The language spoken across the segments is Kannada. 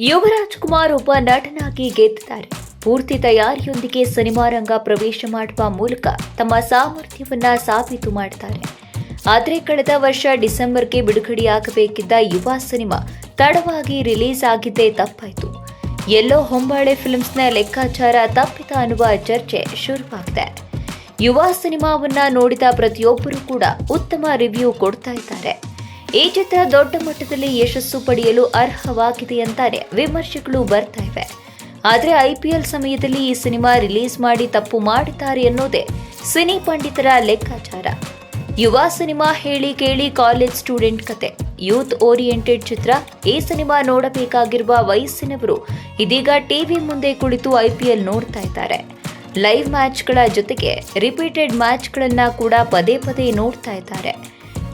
ಯುವರಾಜ್ ಕುಮಾರ್ ಒಬ್ಬ ನಟನಾಗಿ ಗೆದ್ದಿದ್ದಾರೆ. ಪೂರ್ತಿ ತಯಾರಿಯೊಂದಿಗೆ ಸಿನಿಮಾ ರಂಗ ಪ್ರವೇಶ ಮಾಡುವ ಮೂಲಕ ತಮ್ಮ ಸಾಮರ್ಥ್ಯವನ್ನ ಸಾಬೀತು ಮಾಡುತ್ತಾರೆ ಆದರೆ ಕಳೆದ ವರ್ಷ ಡಿಸೆಂಬರ್ಗೆ ಬಿಡುಗಡೆಯಾಗಬೇಕಿದ್ದ ಯುವ ಸಿನಿಮಾ ತಡವಾಗಿ ರಿಲೀಸ್ ಆಗಿದ್ದೇ ತಪ್ಪಾಯಿತು. ಎಲ್ಲೋ ಹೊಂಬಾಳೆ ಫಿಲ್ಮ್ಸ್ನ ಲೆಕ್ಕಾಚಾರ ತಪ್ಪಿತ ಅನ್ನುವ ಚರ್ಚೆ ಶುರುವಾಗಿದೆ. ಯುವ ಸಿನಿಮಾವನ್ನ ನೋಡಿದ ಪ್ರತಿಯೊಬ್ಬರೂ ಕೂಡ ಉತ್ತಮ ರಿವ್ಯೂ ಕೊಡ್ತಾ ಇದ್ದಾರೆ. ಈ ಚಿತ್ರ ದೊಡ್ಡ ಮಟ್ಟದಲ್ಲಿ ಯಶಸ್ಸು ಪಡೆಯಲು ಅರ್ಹವಾಗಿದೆ ಅಂತಾನೆ ವಿಮರ್ಶೆಗಳು ಬರ್ತಾ ಇವೆ. ಆದರೆ ಐಪಿಎಲ್ ಸಮಯದಲ್ಲಿ ಈ ಸಿನಿಮಾ ರಿಲೀಸ್ ಮಾಡಿ ತಪ್ಪು ಮಾಡಿದ್ದಾರೆ ಅನ್ನೋದೇ ಸಿನಿ ಪಂಡಿತರ ಲೆಕ್ಕಾಚಾರ. ಯುವ ಸಿನಿಮಾ ಹೇಳಿ ಕೇಳಿ ಕಾಲೇಜ್ ಸ್ಟೂಡೆಂಟ್ ಕತೆ. ಯೂತ್ ಓರಿಯೆಂಟೆಡ್ ಚಿತ್ರ, ಈ ಸಿನಿಮಾ ನೋಡಬೇಕಾಗಿರುವ ವಯಸ್ಸಿನವರು ಇದೀಗ ಟಿವಿ ಮುಂದೆ ಕುಳಿತು ಐಪಿಎಲ್ ನೋಡ್ತಾ ಇದ್ದಾರೆ. ಲೈವ್ ಮ್ಯಾಚ್ಗಳ ಜೊತೆಗೆ ರಿಪೀಟೆಡ್ ಮ್ಯಾಚ್ಗಳನ್ನ ಕೂಡ ಪದೇ ಪದೇ ನೋಡ್ತಾ ಇದ್ದಾರೆ.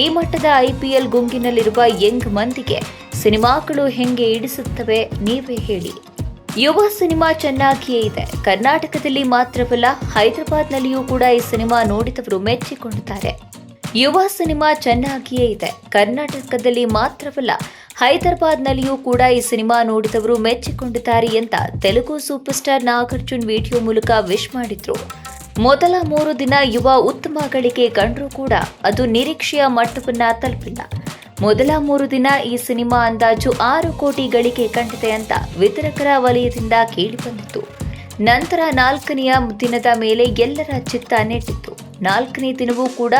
ಈ ಮಟ್ಟದ ಐಪಿಎಲ್ ಗುಂಗಿನಲ್ಲಿರುವ ಯಂಗ್ ಮಂದಿಗೆ ಸಿನಿಮಾಗಳು ಹೆಂಗೆ ಇಡಿಸುತ್ತವೆ ನೀವೇ ಹೇಳಿ. ಯುವ ಸಿನಿಮಾ ಚೆನ್ನಾಗಿಯೇ ಇದೆ. ಕರ್ನಾಟಕದಲ್ಲಿ ಮಾತ್ರವಲ್ಲ, ಹೈದರಾಬಾದ್ನಲ್ಲಿಯೂ ಕೂಡ ಈ ಸಿನಿಮಾ ನೋಡಿದವರು ಮೆಚ್ಚಿಕೊಂಡಿದ್ದಾರೆ. ಯುವ ಸಿನಿಮಾ ಚೆನ್ನಾಗಿಯೇ ಇದೆ. ಕರ್ನಾಟಕದಲ್ಲಿ ಮಾತ್ರವಲ್ಲ, ಹೈದರಾಬಾದ್ನಲ್ಲಿಯೂ ಕೂಡ ಈ ಸಿನಿಮಾ ನೋಡಿದವರು ಮೆಚ್ಚಿಕೊಂಡಿದ್ದಾರೆ ಅಂತ Telugu super star Nagarjun video ಮೂಲಕ ವಿಶ್ ಮಾಡಿದ್ರು. ಮೊದಲ ಮೂರು ದಿನ ಯುವ ಉತ್ತಮ ಗಳಿಕೆ ಕಂಡರೂ ಕೂಡ ಅದು ನಿರೀಕ್ಷೆಯ ಮಟ್ಟವನ್ನ ತಲುಪಿಲ್ಲ. ಮೊದಲ ಮೂರು ದಿನ ಈ ಸಿನಿಮಾ ಅಂದಾಜು ಆರು ಕೋಟಿ ಗಳಿಕೆ ಕಂಡಿದೆ ಅಂತ ವಿತರಕರ ವಲಯದಿಂದ ಕೇಳಿಬಂದಿತ್ತು. ನಂತರ ನಾಲ್ಕನೆಯ ದಿನದ ಮೇಲೆ ಎಲ್ಲರ ಚಿತ್ತ ನೆಟ್ಟಿತ್ತು. ನಾಲ್ಕನೇ ದಿನವೂ ಕೂಡ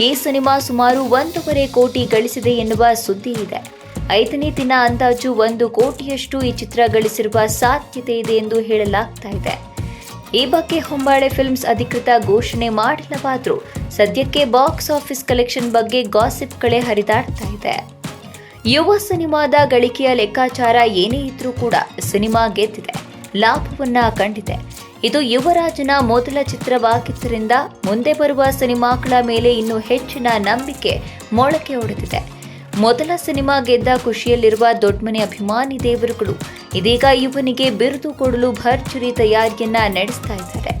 ಈ ಸಿನಿಮಾ ಸುಮಾರು ಒಂದೂವರೆ ಕೋಟಿ ಗಳಿಸಿದೆ ಎನ್ನುವ ಸುದ್ದಿ ಇದೆ. ಐದನೇ ದಿನ ಅಂದಾಜು ಒಂದು ಕೋಟಿಯಷ್ಟು ಈ ಚಿತ್ರ ಗಳಿಸಿರುವ ಸಾಧ್ಯತೆ ಇದೆ ಎಂದು ಹೇಳಲಾಗ್ತಾ ಇದೆ. ಈ ಬಗ್ಗೆ ಹೊಂಬಾಳೆ ಫಿಲ್ಮ್ಸ್ ಅಧಿಕೃತ ಘೋಷಣೆ ಮಾಡಿಲ್ಲವಾದರೂ ಸದ್ಯಕ್ಕೆ ಬಾಕ್ಸ್ ಆಫೀಸ್ ಕಲೆಕ್ಷನ್ ಬಗ್ಗೆ ಗಾಸಿಪ್ಗಳೇ ಹರಿದಾಡ್ತಾ ಇದೆ. ಯುವ ಸಿನಿಮಾದ ಗಳಿಕೆಯ ಲೆಕ್ಕಾಚಾರ ಏನೇ ಇದ್ರೂ ಕೂಡ ಸಿನಿಮಾ ಗೆದ್ದಿದೆ. ಲಾಭವನ್ನ ಕಂಡಿದೆ. ಇದು ಯುವರಾಜನ ಮೊದಲ ಚಿತ್ರವಾಗಿದ್ದರಿಂದ ಮುಂದೆ ಬರುವ ಸಿನಿಮಾಗಳ ಮೇಲೆ ಇನ್ನೂ ಹೆಚ್ಚಿನ ನಂಬಿಕೆ ಮೊಳಕೆ ಹೊಡೆದಿದೆ ಮೊದಲ ಸಿನಿಮಾ ಗೆದ್ದ ಖುಷಿಯಲ್ಲಿರುವ ದೊಡ್ಡಮನೆ ಅಭಿಮಾನಿ ದೇವರುಗಳು ಇದೀಗ ಇವನಿಗೆ ಬಿರುದು ಕೊಡಲು ಭರ್ಜರಿ ತಯಾರಿಯನ್ನ ನಡೆಸ್ತಾ ಇದ್ದಾರೆ.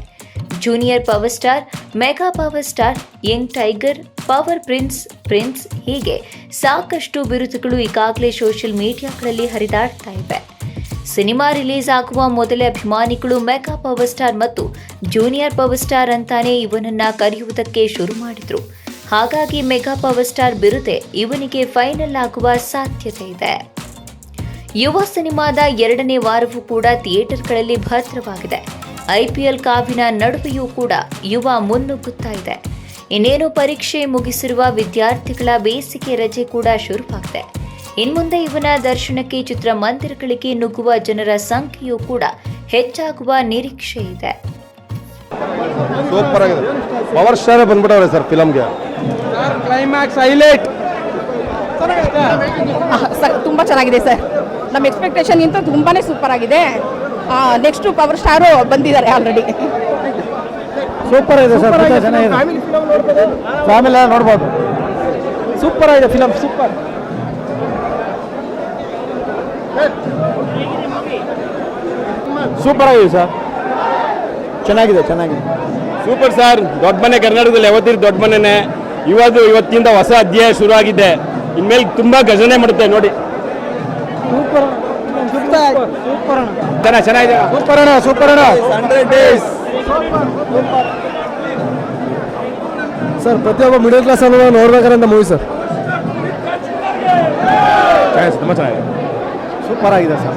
Junior power star mega power star young tiger power prince prince ಹೀಗೆ ಸಾಕಷ್ಟು ಬಿರುದುಗಳು ಈಗಾಗಲೇ ಸೋಷಿಯಲ್ ಮೀಡಿಯಾಗಳಲ್ಲಿ ಹರಿದಾಡ್ತಾ ಇವೆ. ಸಿನಿಮಾ ರಿಲೀಸ್ ಆಗುವ ಮೊದಲೇ ಅಭಿಮಾನಿಗಳು ಮೆಗಾ ಪವರ್ ಸ್ಟಾರ್ ಮತ್ತು ಜೂನಿಯರ್ ಪವರ್ ಸ್ಟಾರ್ ಅಂತಾನೆ ಇವನನ್ನ ಕರೆಯುವುದಕ್ಕೆ ಶುರು ಮಾಡಿದ್ರು. ಹಾಗಾಗಿ ಮೆಗಾ ಪವರ್ ಸ್ಟಾರ್ ಬಿರುದೆ ಇವನಿಗೆ ಫೈನಲ್ ಆಗುವ ಸಾಧ್ಯತೆ ಇದೆ. ಯುವ ಸಿನಿಮಾದ ಎರಡನೇ ವಾರವೂ ಕೂಡ ಥಿಯೇಟರ್ಗಳಲ್ಲಿ ಭದ್ರವಾಗಿದೆ. ಐಪಿಎಲ್ ಕಾವಿನ ನಡುವೆಯೂ ಕೂಡ ಯುವ ಮುನ್ನುಗ್ಗುತ್ತಾ ಇದೆ. ಇನ್ನೇನು ಪರೀಕ್ಷೆ ಮುಗಿಸಿರುವ ವಿದ್ಯಾರ್ಥಿಗಳ ಬೇಸಿಗೆ ರಜೆ ಕೂಡ ಶುರುವಾಗಿದೆ. ಇನ್ಮುಂದೆ ಇವನ ದರ್ಶನಕ್ಕೆ ಚಿತ್ರಮಂದಿರಗಳಿಗೆ ನುಗ್ಗುವ ಜನರ ಸಂಖ್ಯೆಯೂ ಕೂಡ ಹೆಚ್ಚಾಗುವ ನಿರೀಕ್ಷೆ ಇದೆ. ಸೂಪರ್ ಆಗಿದೆ. ಪವರ್ ಸ್ಟಾರ್ ಬಂದ್ಬಿಟ್ಟವ್ರೆ ಸರ್ ಫಿಲಮ್ಗೆ. ಕ್ಲೈಮ್ಯಾಕ್ಸ್ ಹೈಲೈಟ್ ಸರ್ ತುಂಬ ಚೆನ್ನಾಗಿದೆ ಸರ್. ನಮ್ಮ ಎಕ್ಸ್ಪೆಕ್ಟೇಷನ್ಗಿಂತ ತುಂಬಾ ಸೂಪರ್ ಆಗಿದೆ. ನೆಕ್ಸ್ಟ್ ಪವರ್ ಸ್ಟಾರು ಬಂದಿದ್ದಾರೆ ಆಲ್ರೆಡಿ ಸೂಪರ್ ಇದೆ ಸರ್. ಚೆನ್ನಾಗಿದೆ. ಫ್ಯಾಮಿಲಿ ನೋಡ್ಬೋದು? ಸೂಪರ್ ಆಗಿದೆ ಫಿಲಮ್ ಸೂಪರ್ ಸೂಪರ್ ಆಗಿದೆ ಸರ್. ಚೆನ್ನಾಗಿದೆ ಚೆನ್ನಾಗಿದೆ. ಸೂಪರ್ ಸರ್ ದೊಡ್ಡ ಮನೆ ಕರ್ನಾಟಕದಲ್ಲಿ ಯಾವತ್ತಿರ ದೊಡ್ಡ ಮನೆನೇ. ಇವತ್ತು ಇವತ್ತಿಂದ ಹೊಸ ಅಧ್ಯಾಯ ಶುರುವಾಗಿದೆ. ಆಗಿದೆ ಇನ್ಮೇಲೆ ತುಂಬಾ ಗಜನೆ ಮಾಡುತ್ತೆ ನೋಡಿ. ಸೂಪರ್ ಸೂಪರ್ ಜನ ಚೆನ್ನಾಗಿದೆ ಸೂಪರ್ ಅಣ್ಣ ಸೂಪರ್ ಅಣ್ಣ ಹಂಡ್ರೆಡ್ ಡೇಸ್ ಸರ್ ಪ್ರತಿಯೊಬ್ಬ ಮಿಡಲ್ ಕ್ಲಾಸ್ ಅನ್ನು ನೋಡ್ಬೇಕಾರಂತ ಮೂವಿ ಸರ್. ತುಂಬಾ ಚೆನ್ನಾಗಿದೆ. ಸೂಪರ್ ಆಗಿದೆ ಸರ್.